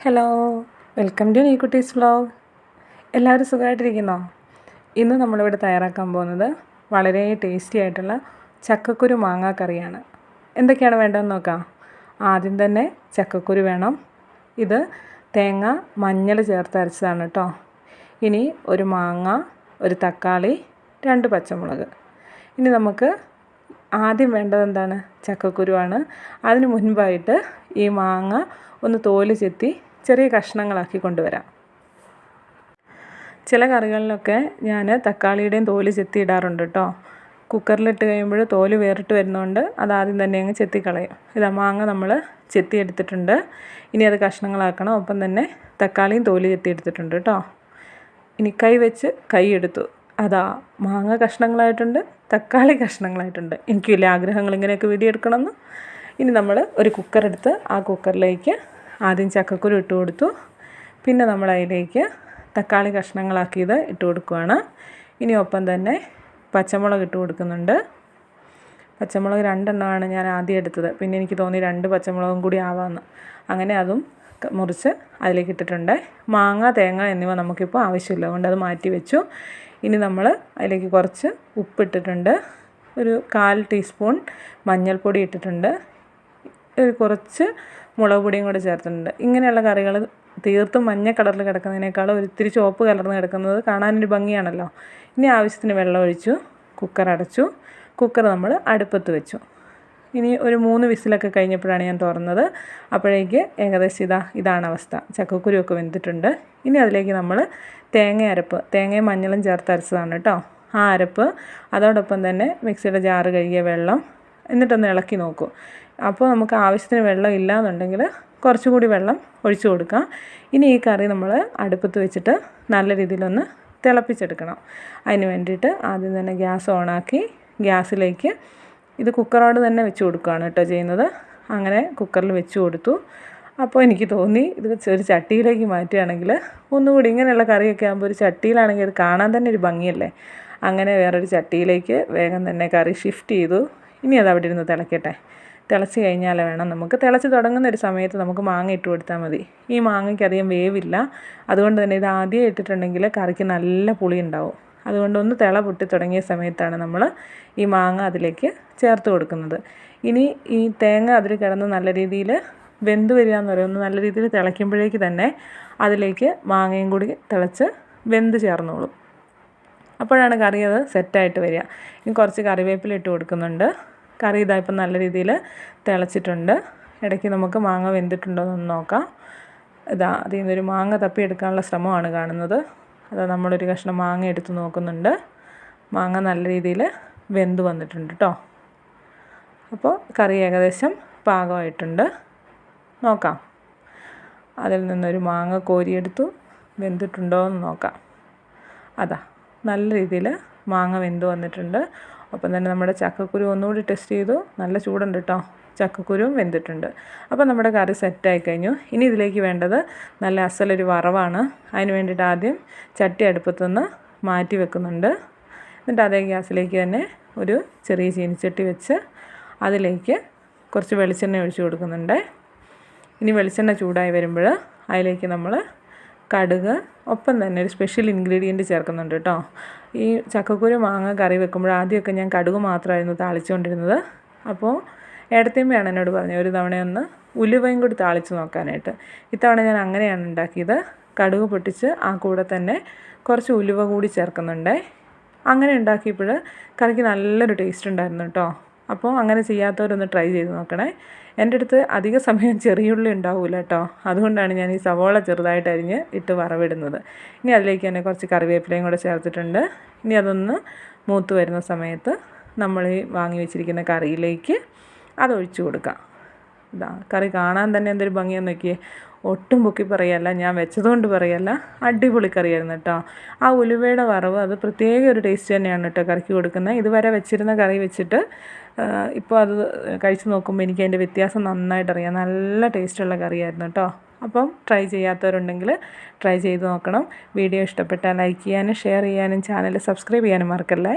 Hello welcome to നീക്കുട്ടീസ് vlog എല്ലാവരും സുഖമായിട്ടിരിക്കുന്നോ? ഇന്ന് നമ്മളിവിടെ തയ്യാറാക്കാൻ പോകുന്നത് വളരെ ടേസ്റ്റി ആയിട്ടുള്ള ചക്കക്കുരു മാങ്ങാ കറിയാണ്. എന്തൊക്കെയാണ് വേണ്ടതെന്ന് നോക്കാം. ആദ്യം തന്നെ ചക്കക്കുരു വേണം. ഇത് തേങ്ങ മഞ്ഞൾ ചേർത്ത് അരച്ചതാണ് കേട്ടോ. ഇനി ഒരു മാങ്ങ ഒരു തക്കാളി രണ്ട് പച്ചമുളക്. ഇനി നമുക്ക് ആദ്യം വേണ്ടത് എന്താണ്? ചക്കക്കുരുവാണ് അതിന് മുൻപായിട്ട് ഈ മാങ്ങ ഒന്ന് തോൽ ചെത്തി ചെറിയ കഷ്ണങ്ങളാക്കി കൊണ്ടുവരാം. ചില കറികളിലൊക്കെ ഞാൻ തക്കാളിയുടെയും തോൽ ചെത്തി ഇടാറുണ്ട് കേട്ടോ. കുക്കറിലിട്ട് കഴിയുമ്പോൾ തോൽ വേറിട്ട് വരുന്നതുകൊണ്ട് അത് ആദ്യം തന്നെ അങ്ങ് ചെത്തിക്കളയും. ഇതാ മാങ്ങ നമ്മൾ ചെത്തി എടുത്തിട്ടുണ്ട്. ഇനി അത് കഷ്ണങ്ങളാക്കണം. ഒപ്പം തന്നെ തക്കാളിയും തോൽ ചെത്തി എടുത്തിട്ടുണ്ട് കേട്ടോ. ഇനി കൈ വെച്ച് കൈ എടുത്തു. അതാ മാങ്ങ കഷ്ണങ്ങളായിട്ടുണ്ട് തക്കാളി കഷ്ണങ്ങളായിട്ടുണ്ട്. എനിക്ക് വലിയ ആഗ്രഹങ്ങൾ ഇങ്ങനെയൊക്കെ വീഡിയോ എടുക്കണമെന്ന്. ഇനി നമ്മൾ ഒരു കുക്കർ എടുത്ത് ആ കുക്കറിലേക്ക് ആദ്യം ചക്കക്കുരു ഇട്ട് കൊടുത്തു. പിന്നെ നമ്മൾ അതിലേക്ക് തക്കാളി കഷ്ണങ്ങളാക്കിയത് ഇട്ട് കൊടുക്കുകയാണ് ഇനി ഒപ്പം തന്നെ പച്ചമുളക് ഇട്ട് കൊടുക്കുന്നുണ്ട്. പച്ചമുളക് രണ്ടെണ്ണമാണ് ഞാൻ ആദ്യം എടുത്തത്. പിന്നെ എനിക്ക് തോന്നി രണ്ട് പച്ചമുളകും കൂടി ആവാമെന്ന് അങ്ങനെ അതും മുറിച്ച് അതിലേക്ക് ഇട്ടിട്ടുണ്ട്. മാങ്ങ തേങ്ങ എന്നിവ നമുക്കിപ്പോൾ ആവശ്യമില്ല. അതുകൊണ്ട് അത് മാറ്റി വെച്ചു. ഇനി നമ്മൾ അതിലേക്ക് കുറച്ച് ഉപ്പിട്ടിട്ടുണ്ട്. ഒരു കാൽ ടീസ്പൂൺ മഞ്ഞൾപ്പൊടി ഇട്ടിട്ടുണ്ട്. കുറച്ച് മുളക് പൊടിയും കൂടെ ചേർത്തിട്ടുണ്ട്. ഇങ്ങനെയുള്ള കറികൾ തീർത്തും മഞ്ഞ കളറിൽ കിടക്കുന്നതിനേക്കാളും ഒരിത്തിരി ചുവപ്പ് കലർന്ന് കിടക്കുന്നത് കാണാനൊരു ഭംഗിയാണല്ലോ. ഇനി ആവശ്യത്തിന് വെള്ളം ഒഴിച്ചു കുക്കർ അടച്ചു. കുക്കർ നമ്മൾ അടുപ്പത്ത് വെച്ചു. ഇനി ഒരു മൂന്ന് വിസിലൊക്കെ കഴിഞ്ഞപ്പോഴാണ് ഞാൻ തുറന്നത്. അപ്പോഴേക്ക് ഏകദേശം ഇതാ ഇതാണ് അവസ്ഥ. ചക്കക്കുരുവൊക്കെ വെന്തിട്ടുണ്ട്. ഇനി അതിലേക്ക് നമ്മൾ തേങ്ങ അരപ്പ് തേങ്ങയും മഞ്ഞളും ചേർത്ത് അരച്ചതാണ് കേട്ടോ. ആ അരപ്പ് അതോടൊപ്പം തന്നെ മിക്സിയുടെ ജാറ് കഴുകിയ വെള്ളം എന്നിട്ടൊന്ന് ഇളക്കി നോക്കൂ. അപ്പോൾ നമുക്ക് ആവശ്യത്തിന് വെള്ളം ഇല്ല എന്നുണ്ടെങ്കിൽ കുറച്ചുകൂടി വെള്ളം ഒഴിച്ചു കൊടുക്കാം. ഇനി ഈ കറി നമ്മൾ അടുപ്പത്ത് വെച്ചിട്ട് നല്ല രീതിയിലൊന്ന് തിളപ്പിച്ചെടുക്കണം. അതിന് വേണ്ടിയിട്ട് ആദ്യം തന്നെ ഗ്യാസ് ഓണാക്കി ഗ്യാസിലേക്ക് ഇത് കുക്കറോട് തന്നെ വെച്ച് കൊടുക്കുകയാണ് കേട്ടോ ചെയ്യുന്നത്. അങ്ങനെ കുക്കറിൽ വെച്ച് കൊടുത്തു. അപ്പോൾ എനിക്ക് തോന്നി ഇത് ഒരു ചട്ടിയിലേക്ക് മാറ്റുകയാണെങ്കിൽ ഒന്നുകൂടി ഇങ്ങനെയുള്ള കറിയൊക്കെ ആകുമ്പോൾ ഒരു ചട്ടിയിലാണെങ്കിൽ അത് കാണാൻ തന്നെ ഒരു ഭംഗിയല്ലേ? അങ്ങനെ വേറൊരു ചട്ടിയിലേക്ക് വേഗം തന്നെ കറി ഷിഫ്റ്റ് ചെയ്തു. ഇനി അത് അവിടെ ഇരുന്ന് തിളക്കട്ടെ. തിളച്ച് കഴിഞ്ഞാൽ വേണം. നമുക്ക് തിളച്ച് തുടങ്ങുന്ന ഒരു സമയത്ത് നമുക്ക് മാങ്ങ ഇട്ട് കൊടുത്താൽ മതി. ഈ മാങ്ങയ്ക്ക് അധികം വേവില്ല. അതുകൊണ്ട് തന്നെ ഇത് ആദ്യം ഇട്ടിട്ടുണ്ടെങ്കിൽ കറിക്ക് നല്ല പുളി ഉണ്ടാവും. അതുകൊണ്ട് ഒന്ന് തിള പൊട്ടി തുടങ്ങിയ സമയത്താണ് നമ്മൾ ഈ മാങ്ങ അതിലേക്ക് ചേർത്ത് കൊടുക്കുന്നത്. ഇനി ഈ തേങ്ങ അതിൽ കിടന്ന് നല്ല രീതിയിൽ വെന്ത് വരിക എന്ന് പറയുന്നത് നല്ല രീതിയിൽ തിളയ്ക്കുമ്പോഴേക്ക് തന്നെ അതിലേക്ക് മാങ്ങയും കൂടി തിളച്ച് വെന്ത് ചേർന്നോളും. അപ്പോഴാണ് കറി അത് സെറ്റായിട്ട് വരിക. ഇനി കുറച്ച് കറിവേപ്പില ഇട്ട് കൊടുക്കുന്നുണ്ട്. കറി ഇതാ ഇപ്പം നല്ല രീതിയിൽ തിളച്ചിട്ടുണ്ട്. ഇടയ്ക്ക് നമുക്ക് മാങ്ങ വെന്തിട്ടുണ്ടോ എന്ന് നോക്കാം. ഇതാ അതിൽ നിന്നൊരു മാങ്ങ തപ്പിയെടുക്കാനുള്ള ശ്രമമാണ് കാണുന്നത്. അതാ നമ്മളൊരു കഷ്ണം മാങ്ങ എടുത്ത് നോക്കുന്നുണ്ട്. മാങ്ങ നല്ല രീതിയിൽ വെന്ത് വന്നിട്ടുണ്ട് കേട്ടോ അപ്പോൾ കറി ഏകദേശം പാകമായിട്ടുണ്ട്. നോക്കാം. അതിൽ നിന്നൊരു മാങ്ങ കോരിയെടുത്തു വെന്തിട്ടുണ്ടോ എന്ന് നോക്കാം. അതാ നല്ല രീതിയിൽ മാങ്ങ വെന്ത് വന്നിട്ടുണ്ട്. ഒപ്പം തന്നെ നമ്മുടെ ചക്കക്കുരു ഒന്നുകൂടി ടെസ്റ്റ് ചെയ്തു. നല്ല ചൂടുണ്ട് കേട്ടോ ചക്കക്കുരുവും വെന്തിട്ടുണ്ട്. അപ്പോൾ നമ്മുടെ കറി സെറ്റായി കഴിഞ്ഞു. ഇനി ഇതിലേക്ക് വേണ്ടത് നല്ല അസലൊരു വറവാണ്. അതിന് വേണ്ടിയിട്ട് ആദ്യം ചട്ടി അടുപ്പത്തുനിന്ന് മാറ്റി വെക്കുന്നുണ്ട്. എന്നിട്ട് അതേ ഗ്യാസിലേക്ക് തന്നെ ഒരു ചെറിയ ചീനിച്ചട്ടി വെച്ച് അതിലേക്ക് കുറച്ച് വെളിച്ചെണ്ണ ഒഴിച്ചു കൊടുക്കുന്നുണ്ട്. ഇനി വെളിച്ചെണ്ണ ചൂടായി വരുമ്പോൾ അതിലേക്ക് നമ്മൾ കടുക് ഒപ്പം തന്നെ ഒരു സ്പെഷ്യൽ ഇൻഗ്രീഡിയന്റ് ചേർക്കുന്നുണ്ട് കേട്ടോ ഈ ചക്കക്കുരു മാങ്ങ കറി വെക്കുമ്പോൾ ആദ്യമൊക്കെ ഞാൻ കടുക് മാത്രമായിരുന്നു താളിച്ചുകൊണ്ടിരുന്നത്. അപ്പോൾ ഏടത്തിയമ്മയാണ് എന്നോട് പറഞ്ഞത് ഒരു തവണയൊന്ന് ഉലുവയും കൂടി താളിച്ച് നോക്കാനായിട്ട്. ഇത്തവണ ഞാൻ അങ്ങനെയാണ് ഉണ്ടാക്കിയത്. കടുക് പൊട്ടിച്ച് ആ കൂടെ തന്നെ കുറച്ച് ഉലുവ കൂടി ചേർക്കുന്നുണ്ട്. അങ്ങനെ ഉണ്ടാക്കിയപ്പോൾ കറിക്ക് നല്ലൊരു ടേസ്റ്റ് ഉണ്ടായിരുന്നു കേട്ടോ. അപ്പോൾ അങ്ങനെ ചെയ്യാത്തവരൊന്ന് ട്രൈ ചെയ്ത് നോക്കണേ. എന്റെ അടുത്ത് അധിക സമയം ചെറിയുള്ളി ഉണ്ടാവില്ല കേട്ടോ. അതുകൊണ്ടാണ് ഞാൻ ഈ സവോള ചെറുതായിട്ട് അരിഞ്ഞ് ഇട്ട് വറവിടുന്നത്. ഇനി അതിലേക്ക് തന്നെ കുറച്ച് കറിവേപ്പിലയും കൂടെ ചേർത്തിട്ടുണ്ട്. ഇനി അതൊന്ന് മൂത്ത് വരുന്ന സമയത്ത് നമ്മൾ ഈ വാങ്ങി വെച്ചിരിക്കുന്ന കറിയിലേക്ക് അതൊഴിച്ചു കൊടുക്കാം ഇതാ കറി കാണാൻ തന്നെ എന്തൊരു ഭംഗിയാന്ന് നോക്കിയേ. ഒട്ടും പൊക്കി പറയല്ല ഞാൻ വെച്ചതുകൊണ്ട് പറയല്ല. അടിപൊളി കറിയായിരുന്നു കേട്ടോ. ആ ഉലുവയുടെ വറവ് അത് പ്രത്യേക ഒരു ടേസ്റ്റ് തന്നെയാണ് കേട്ടോ കറിക്ക് കൊടുക്കുന്നത്. ഇതുവരെ വെച്ചിരുന്ന കറി വെച്ചിട്ട് ഇപ്പോൾ അത് കഴിച്ച് നോക്കുമ്പോൾ എനിക്ക് അതിന്റെ വ്യത്യാസം നന്നായിട്ട് അറിയാം. നല്ല ടേസ്റ്റുള്ള കറിയായിരുന്നു കേട്ടോ അപ്പം ട്രൈ ചെയ്യാത്തവരുണ്ടെങ്കിൽ ട്രൈ ചെയ്ത് നോക്കണം. വീഡിയോ ഇഷ്ടപ്പെട്ടാൽ ലൈക്ക് ചെയ്യാനും ഷെയർ ചെയ്യാനും ചാനൽ സബ്സ്ക്രൈബ് ചെയ്യാനും മറക്കല്ലേ?